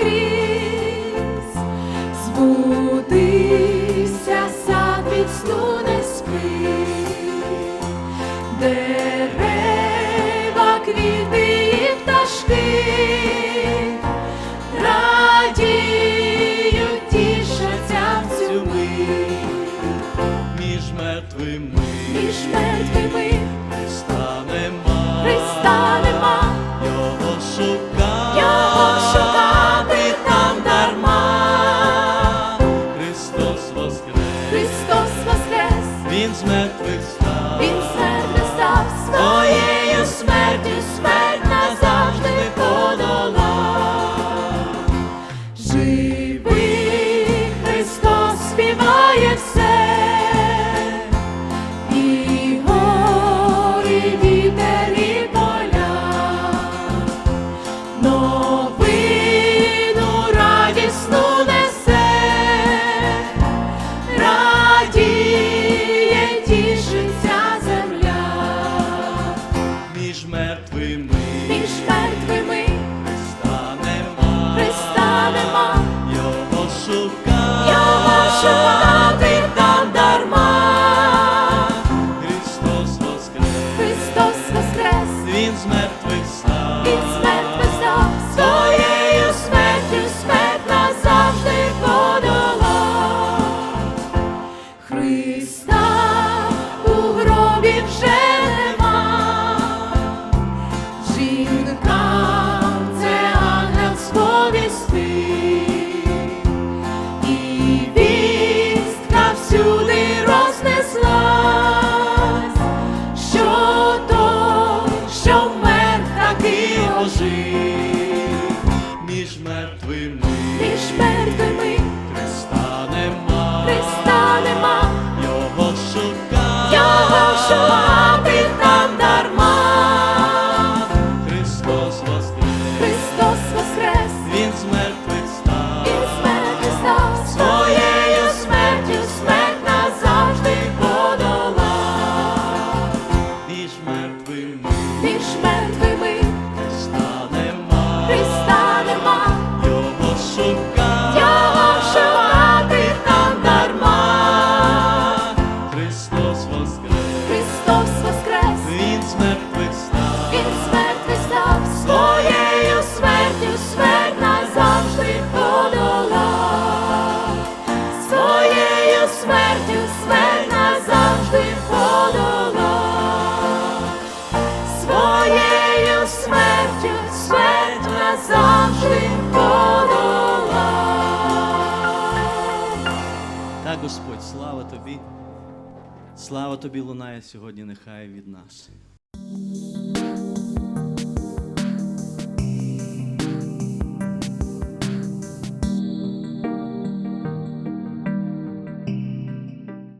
скрізь, збудися сад від не спи, дерева, квіти і пташки, радіють, тішаться між мертвими, між мертвими, Христа нема. Христа смерть назавжди подолав. Живий Христос співає. name's met. мертвими, між мертвими, Христа нема, Христа нема, його шукає, його шукає. завжди подолай. Так, Господь, слава тобі, слава тобі лунає сьогодні, нехай від нас.